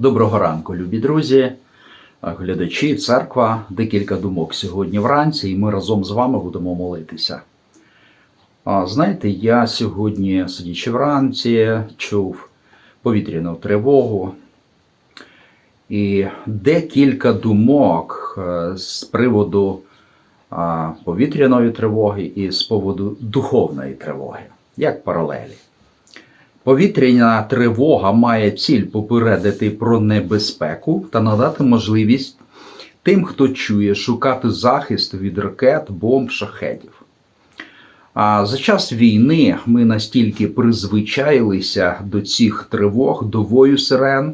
Доброго ранку, любі друзі, глядачі, церква, декілька думок сьогодні вранці, і ми разом з вами будемо молитися. Знаєте, я сьогодні, сидячи вранці, чув повітряну тривогу і декілька думок е, з приводу повітряної тривоги і з поводу духовної тривоги, як паралелі. Повітряна тривога має ціль попередити про небезпеку та надати можливість тим, хто чує, шукати захист від ракет, бомб, шахедів. А за час війни ми настільки призвичаїлися до цих тривог, до вою сирен,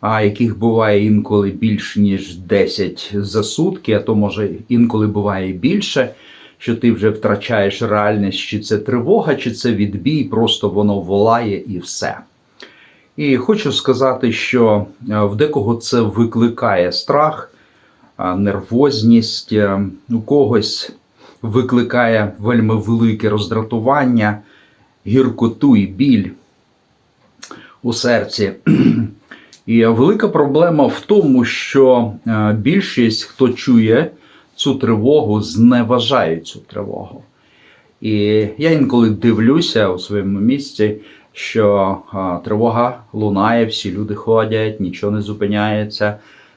а яких буває інколи більш ніж 10 за сутки, а то може інколи буває більше що ти вже втрачаєш реальність, чи це тривога, чи це відбій, просто воно волає і все. І хочу сказати, що е, в декого це викликає страх, е, нервозність, е, у когось викликає вельми велике роздратування, гіркоту і біль у серці. І велика проблема в тому, що більшість, хто чує цю тривогу, зневажають цю тривогу. І я інколи дивлюся у своєму місці, що тривога лунає, всі люди ходять, нічого не зупиняється,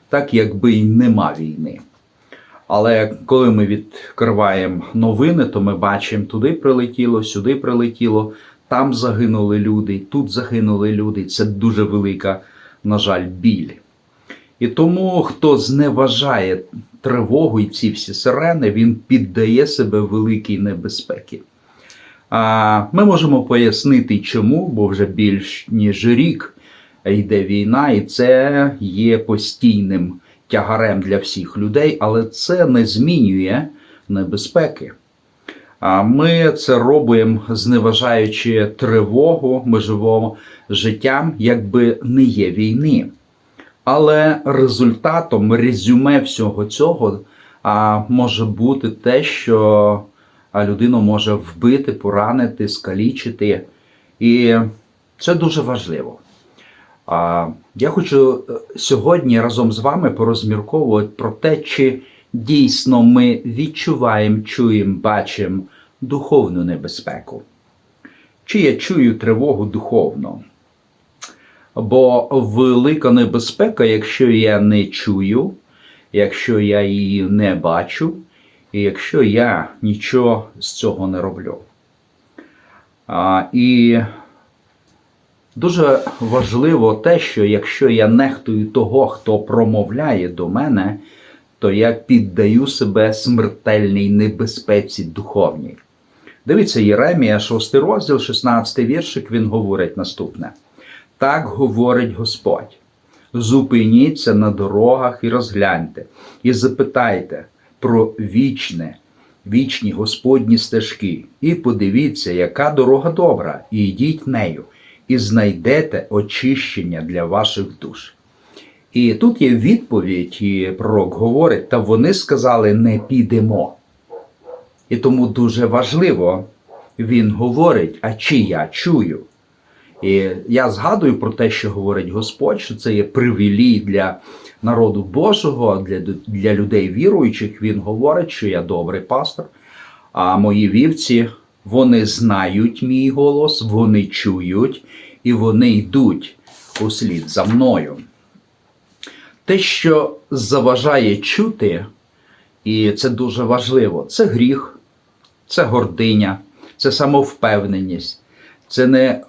так якби й нема війни. Але коли ми відкриваємо новини, то ми бачимо, туди прилетіло, сюди прилетіло, там загинули люди, тут загинули люди. Це дуже велика, на жаль, біль. І тому, хто зневажає тривогу і ці всі сирени, він піддає себе великій небезпеці. А Ми можемо пояснити, чому, бо вже більш ніж рік йде війна, і це є постійним тягарем для всіх людей, але це не змінює небезпеки. А ми це робимо, зневажаючи тривогу, ми живемо життям, якби не є війни. Але результатом резюме всього цього а, може бути те, що людину може вбити, поранити, скалічити. І це дуже важливо. А, Я хочу е, сьогодні разом з вами порозмірковувати про те, чи дійсно ми відчуваємо, чуємо, бачимо духовну небезпеку. Чи я чую тривогу духовно? Бо велика небезпека, якщо я не чую, якщо я її не бачу, і якщо я нічого з цього не роблю. А, І дуже важливо те, що якщо я нехтую того, хто промовляє до мене, то я піддаю себе смертельній небезпеці духовній. Дивіться, Єремія, 6 розділ, 16 віршик, він говорить наступне. Так говорить Господь. Зупиніться на дорогах і розгляньте, і запитайте про вічне, вічні Господні стежки, і подивіться, яка дорога добра, і йдіть нею, і знайдете очищення для ваших душ. І тут є відповідь, і пророк говорить, та вони сказали: не підемо. І тому дуже важливо, він говорить, а чи я чую. І я згадую про те, що говорить Господь, що це є привілій для народу Божого, для для людей віруючих. Він говорить, що я добрий пастор, а мої вівці вони знають мій голос, вони чують і вони йдуть услід за мною. Те, що заважає чути, і це дуже важливо, це гріх, це гординя, це самовпевненість, це не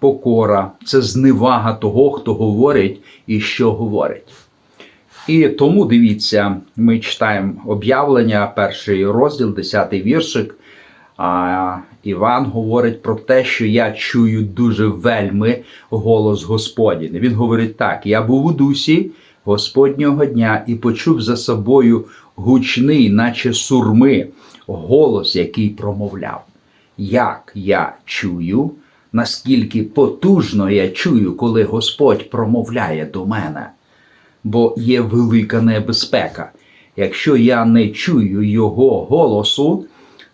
покора, це зневага того, хто говорить і що говорить. І тому дивіться, ми читаємо об'явлення, перший розділ, 10 віршик. А Іван говорить про те, що я чую дуже вельми голос Господній. Він говорить так: я був у дусі Господнього дня і почув за собою гучний, наче сурми, голос, який промовляв. Як я чую, наскільки потужно я чую, коли Господь промовляє до мене. Бо є велика небезпека. Якщо я не чую Його голосу,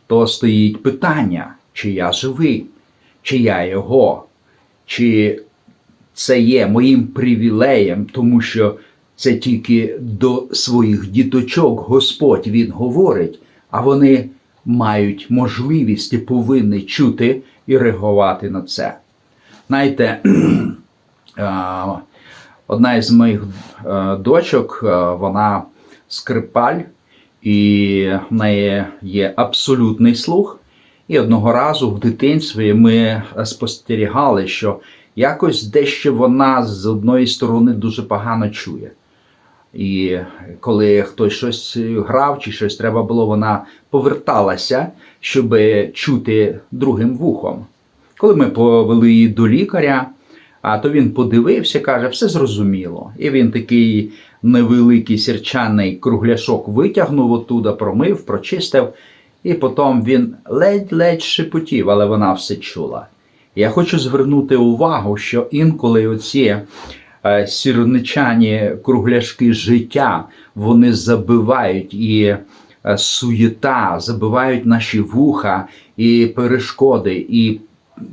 то стоїть питання, чи я живий, чи я Його, чи це є моїм привілеєм, тому що це тільки до своїх діточок Господь Він говорить, а вони мають можливість і повинні чути і реагувати на це. Знаєте, одна із моїх дочок, вона скрипаль, і в неї є абсолютний слух. І одного разу в дитинстві ми спостерігали, що якось дещо вона з одної сторони дуже погано чує. І коли хтось щось грав чи щось треба було, вона поверталася, щоб чути другим вухом. Коли ми повели її до лікаря, а то він подивився, каже, все зрозуміло. І він такий невеликий сірчаний кругляшок витягнув оттуда, промив, прочистив, і потім він ледь-ледь шепотів, але вона все чула. Я хочу звернути увагу, що інколи оці е, сірничані кругляшки життя вони забивають і е, суєта, забивають наші вуха, і перешкоди, і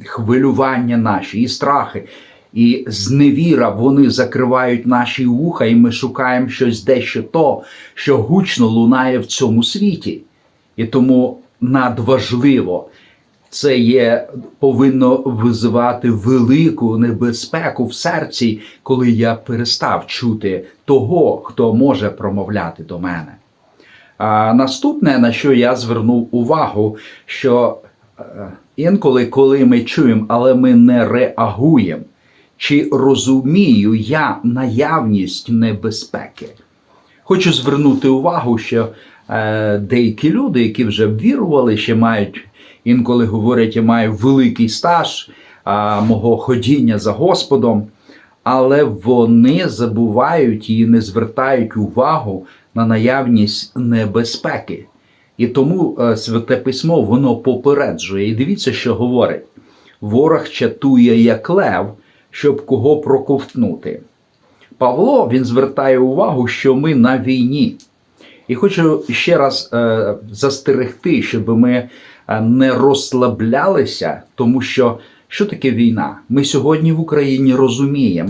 хвилювання наші, і страхи. І зневіра вони закривають наші вуха, і ми шукаємо щось дещо то, що гучно лунає в цьому світі. І тому надважливо це є повинно визивати велику небезпеку в серці, коли я перестав чути того, хто може промовляти до мене. А наступне, на що я звернув увагу, що е, інколи, коли ми чуємо, але ми не реагуємо, чи розумію я наявність небезпеки. Хочу звернути увагу, що е, деякі люди, які вже вірували, ще мають інколи говорять, я маю великий стаж а, мого ходіння за Господом, але вони забувають і не звертають увагу на наявність небезпеки. І тому е, святе письмо воно попереджує. І дивіться, що говорить: ворог чатує як лев, щоб кого проковтнути. Павло він звертає увагу, що ми на війні. І хочу ще раз е, застерегти, щоб ми не розслаблялися, тому що що таке війна? Ми сьогодні в Україні розуміємо,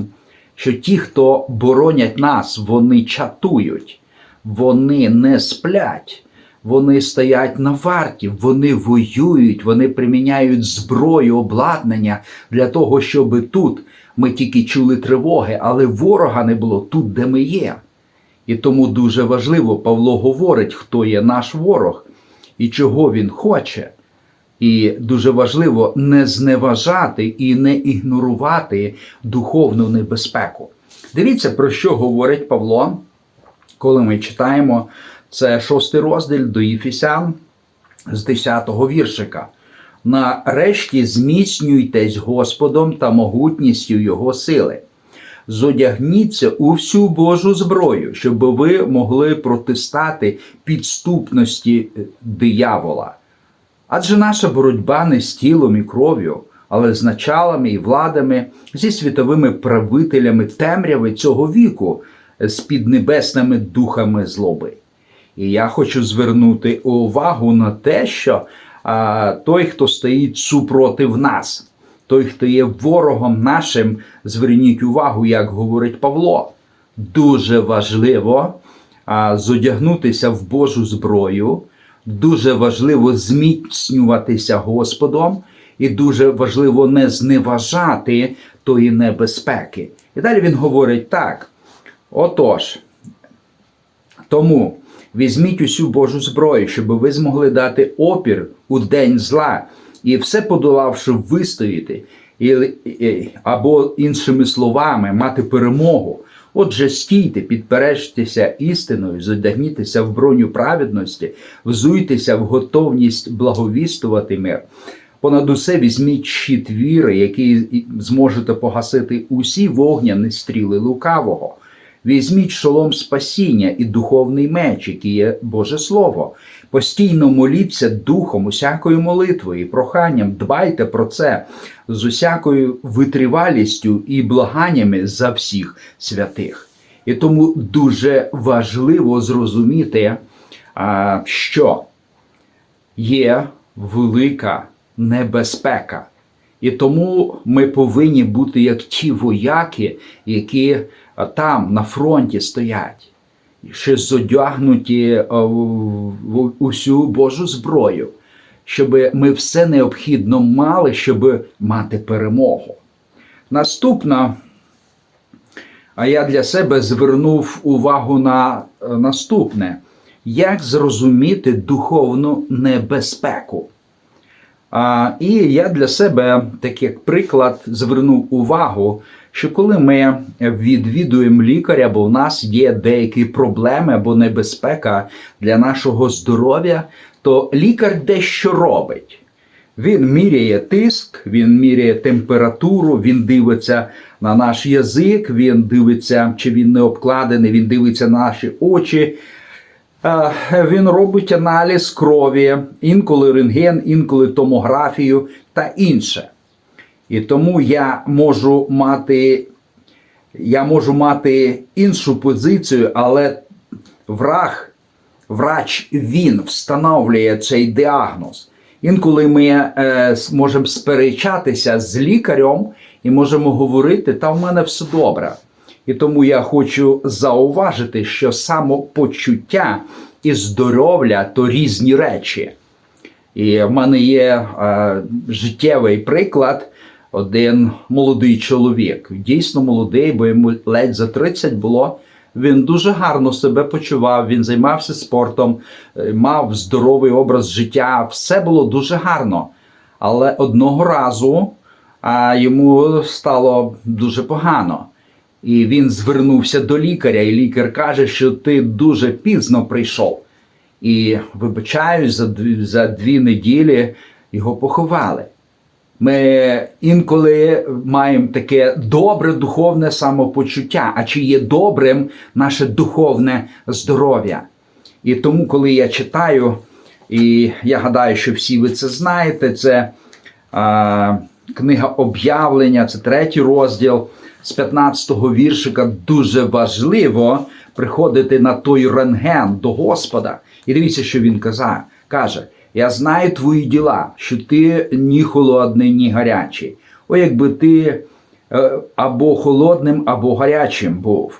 що ті, хто боронять нас, вони чатують, вони не сплять, вони стоять на варті, вони воюють, вони приміняють зброю, обладнання для того, щоб тут ми тільки чули тривоги, але ворога не було тут, де ми є. І тому дуже важливо, Павло говорить, хто є наш ворог і чого він хоче. І дуже важливо не зневажати і не ігнорувати духовну небезпеку. Дивіться, про що говорить Павло, коли ми читаємо це шостий розділ до Єфісян з 10-го віршика. Нарешті зміцнюйтесь Господом та могутністю Його сили зодягніться у всю Божу зброю, щоб ви могли протистати підступності е, диявола. Адже наша боротьба не з тілом і кров'ю, але з началами і владами, зі світовими правителями темряви цього віку, з піднебесними духами злоби. І я хочу звернути увагу на те, що а, той, хто стоїть супротив нас, той, хто є ворогом нашим, зверніть увагу, як говорить Павло. Дуже важливо а, зодягнутися в Божу зброю, дуже важливо зміцнюватися Господом, і дуже важливо не зневажати тої небезпеки. І далі він говорить так: отож, тому візьміть усю Божу зброю, щоб ви змогли дати опір у день зла і все подолавши, вистояти, або іншими словами, мати перемогу. Отже, стійте, підпережтеся істиною, задягнітеся в броню праведності, взуйтеся в готовність благовістувати мир. Понад усе візьміть щит віри, який зможете погасити усі вогняні стріли лукавого. Візьміть шолом спасіння і духовний меч, який є Боже Слово. Постійно моліться духом, усякою молитвою і проханням. Дбайте про це з усякою витривалістю і благаннями за всіх святих. І тому дуже важливо зрозуміти, що є велика небезпека. І тому ми повинні бути як ті вояки, які там на фронті стоять, ще зодягнуті в в усю Божу зброю, щоб ми все необхідно мали, щоб мати перемогу. Наступна, а я для себе звернув увагу на е, наступне: як зрозуміти духовну небезпеку. А, і я для себе, так як приклад, звернув увагу, що коли ми відвідуємо лікаря, бо в нас є деякі проблеми або небезпека для нашого здоров'я, то лікар дещо робить. Він міряє тиск, він міряє температуру, він дивиться на наш язик, він дивиться, чи він не обкладений, він дивиться на наші очі. Він робить аналіз крові, інколи рентген, інколи томографію та інше. І тому я можу мати, я можу мати іншу позицію, але враг, врач, він встановлює цей діагноз. Інколи ми е, можемо сперечатися з лікарем і можемо говорити, та в мене все добре. І тому я хочу зауважити, що самопочуття і здоров'я то різні речі. І в мене є е, життєвий приклад. Один молодий чоловік, дійсно молодий, бо йому ледь за 30 було. Він дуже гарно себе почував, він займався спортом, е, мав здоровий образ життя, все було дуже гарно. Але одного разу а, йому стало дуже погано. І він звернувся до лікаря, і лікар каже, що ти дуже пізно прийшов. І вибачаюсь, за дві, за дві неділі його поховали. Ми інколи маємо таке добре духовне самопочуття, а чи є добрим наше духовне здоров'я. І тому, коли я читаю, і я гадаю, що всі ви це знаєте, це а, книга об'явлення, це третій розділ з 15-го віршика. Дуже важливо приходити на той рентген до Господа. І дивіться, що він казав. каже: Я знаю твої діла, що ти ні холодний, ні гарячий. О, якби ти е, або холодним, або гарячим був.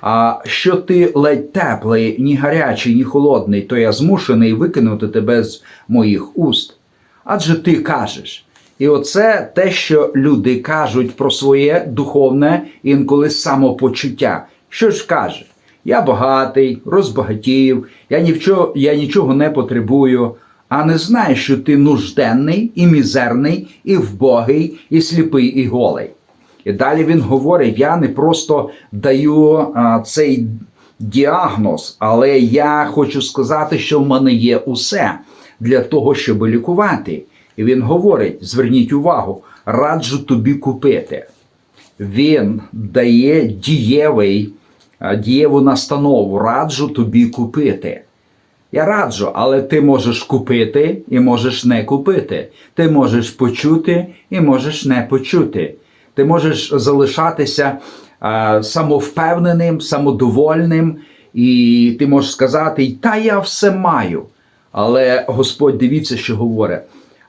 А що ти ледь теплий, ні гарячий, ні холодний, то я змушений викинути тебе з моїх уст. Адже ти кажеш. І оце те, що люди кажуть про своє духовне інколи самопочуття. Що ж каже? Я багатий, розбагатів, я, ні в чо- я нічого не потребую, а не знаєш, що ти нужденний і мізерний, і вбогий, і сліпий, і голий. І далі він говорить: я не просто даю а, цей діагноз, але я хочу сказати, що в мене є усе для того, щоб лікувати. І він говорить: зверніть увагу, раджу тобі купити. Він дає дієвий, дієву настанову, раджу тобі купити. Я раджу, але ти можеш купити і можеш не купити. Ти можеш почути і можеш не почути. Ти можеш залишатися а, самовпевненим, самодовольним, і ти можеш сказати, та я все маю. Але Господь дивіться, що говорить.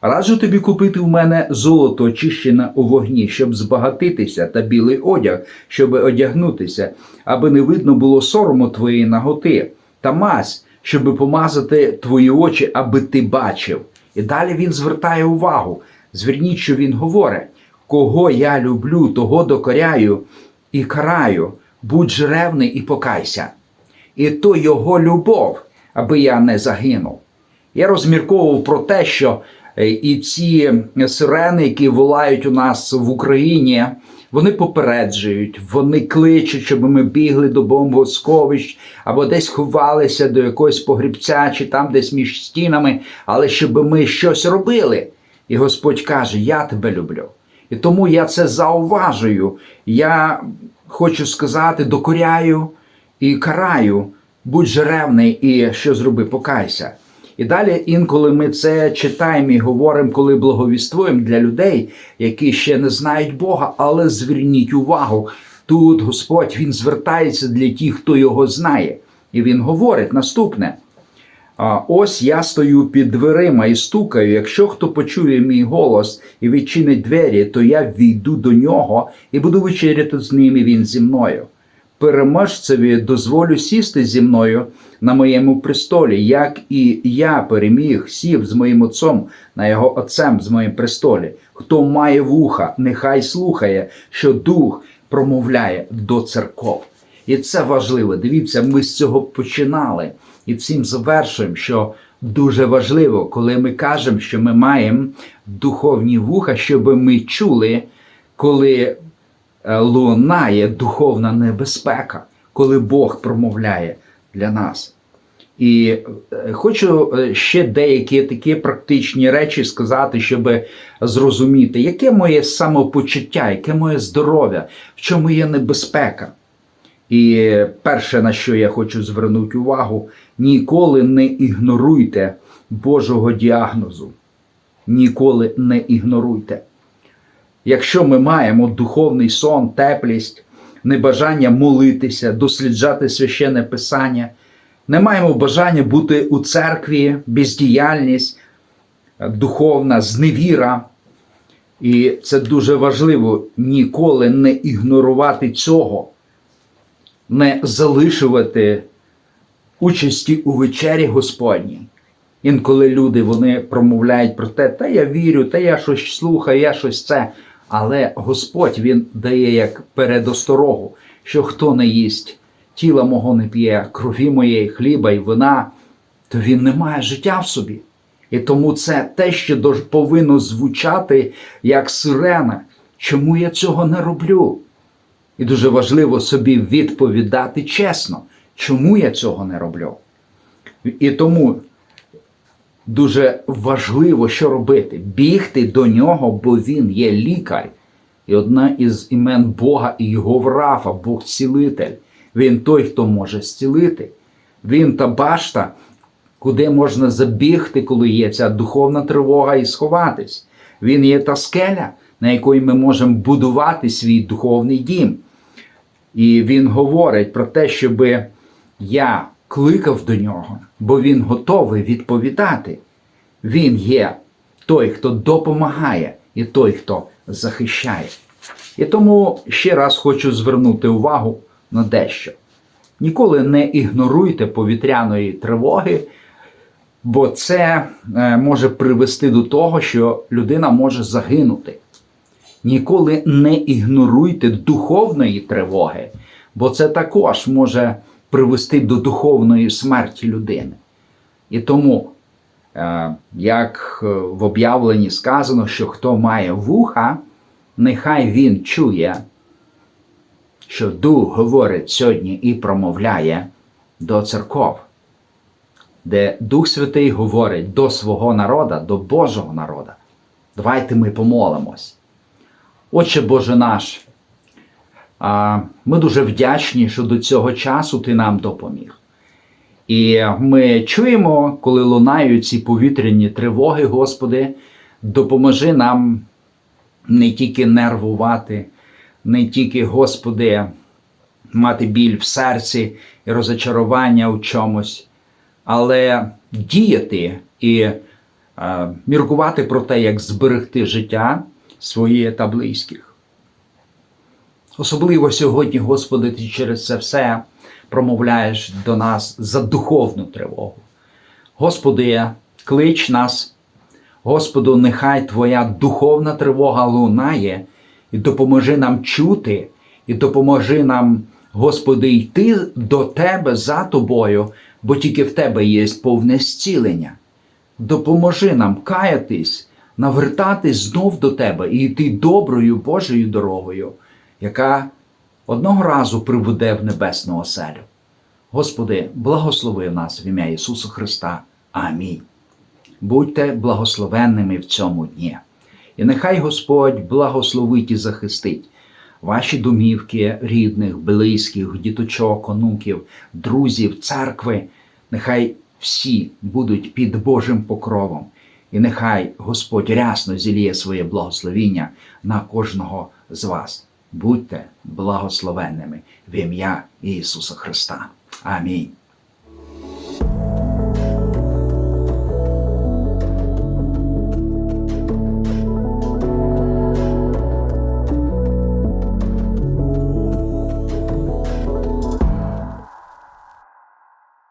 Раджу тобі купити в мене золото очищене у вогні, щоб збагатитися, та білий одяг, щоб одягнутися, аби не видно було сорому твоєї наготи, та мазь, щоб помазати твої очі, аби ти бачив. І далі він звертає увагу. Зверніть, що він говорить: кого я люблю, того докоряю і караю, будь же ревний і покайся. І то його любов, аби я не загинув. Я розмірковував про те, що і ці сирени, які волають у нас в Україні, вони попереджують, вони кличуть, щоб ми бігли до бомбосховищ або десь ховалися до якогось погрібця, чи там десь між стінами, але щоб ми щось робили. І Господь каже: Я тебе люблю. І тому я це зауважую. Я хочу сказати, докоряю і караю, будь же ревний і що зроби, покайся. І далі інколи ми це читаємо і говоримо, коли благовіствуємо для людей, які ще не знають Бога, але зверніть увагу, тут Господь Він звертається для тих, хто його знає. І Він говорить наступне. Ось я стою під дверима і стукаю. Якщо хто почує мій голос і відчинить двері, то я війду до нього і буду вечеряти з ним і він зі мною. Переможцеві дозволю сісти зі мною на моєму престолі, як і я переміг, сів з моїм отцом на його отцем з моїм престолі. Хто має вуха, нехай слухає, що дух промовляє до церков. І це важливо. Дивіться, ми з цього починали і цим завершуємо, що дуже важливо, коли ми кажемо, що ми маємо духовні вуха, щоб ми чули, коли лунає духовна небезпека, коли Бог промовляє для нас. І е, хочу е, ще деякі такі практичні речі сказати, щоб зрозуміти, яке моє самопочуття, яке моє здоров'я, в чому є небезпека. І перше, на що я хочу звернути увагу, ніколи не ігноруйте Божого діагнозу. Ніколи не ігноруйте. Якщо ми маємо духовний сон, теплість, небажання молитися, досліджати священне писання, не маємо бажання бути у церкві, бездіяльність, духовна зневіра. І це дуже важливо ніколи не ігнорувати цього, не залишувати участі у вечері Господній. Інколи люди вони промовляють про те, та я вірю, та я щось слухаю, я щось це. Але Господь Він дає як передосторогу, що хто не їсть тіла мого не п'є, крові моєї, хліба і вина, то він не має життя в собі. І тому це те, що повинно звучати як сирена. Чому я цього не роблю? І дуже важливо собі відповідати чесно, чому я цього не роблю. І тому дуже важливо, що робити: бігти до нього, бо він є лікар. І одна із імен Бога і його врафа, Бог цілитель. Він той, хто може зцілити. Він та башта, куди можна забігти, коли є ця духовна тривога і сховатись. Він є та скеля, на якої ми можемо будувати свій духовний дім. І він говорить про те, щоб я кликав до нього, бо він готовий відповідати. Він є той, хто допомагає, і той, хто захищає. І тому ще раз хочу звернути увагу на дещо. Ніколи не ігноруйте повітряної тривоги, бо це е, може привести до того, що людина може загинути. Ніколи не ігноруйте духовної тривоги, бо це також може привести до духовної смерті людини. І тому, як е, в об'явленні сказано, що хто має вуха, нехай він чує, що Дух говорить сьогодні і промовляє до церков, де Дух Святий говорить до свого народа, до Божого народа. Давайте ми помолимось. Отче Боже наш, ми дуже вдячні, що до цього часу Ти нам допоміг. І ми чуємо, коли лунають ці повітряні тривоги, Господи, допоможи нам не тільки нервувати, не тільки, Господи, мати біль в серці і розочарування у чомусь, але діяти і е, міркувати про те, як зберегти життя своє та близьких. Особливо сьогодні, Господи, Ти через це все промовляєш до нас за духовну тривогу. Господи, клич нас, Господу, нехай Твоя духовна тривога лунає, і допоможи нам чути, і допоможи нам, Господи, йти до Тебе за Тобою, бо тільки в Тебе є повне зцілення. Допоможи нам каятись, навертатись знов до Тебе і йти доброю Божою дорогою, яка одного разу приведе в небесну оселю. Господи, благослови нас в ім'я Ісуса Христа. Амінь. Будьте благословенними в цьому дні. І нехай Господь благословить і захистить ваші домівки, рідних, близьких, діточок, онуків, друзів, церкви. Нехай всі будуть під Божим покровом. І нехай Господь рясно зіліє своє благословіння на кожного з вас. Будьте благословенними в ім'я Ісуса Христа. Амінь.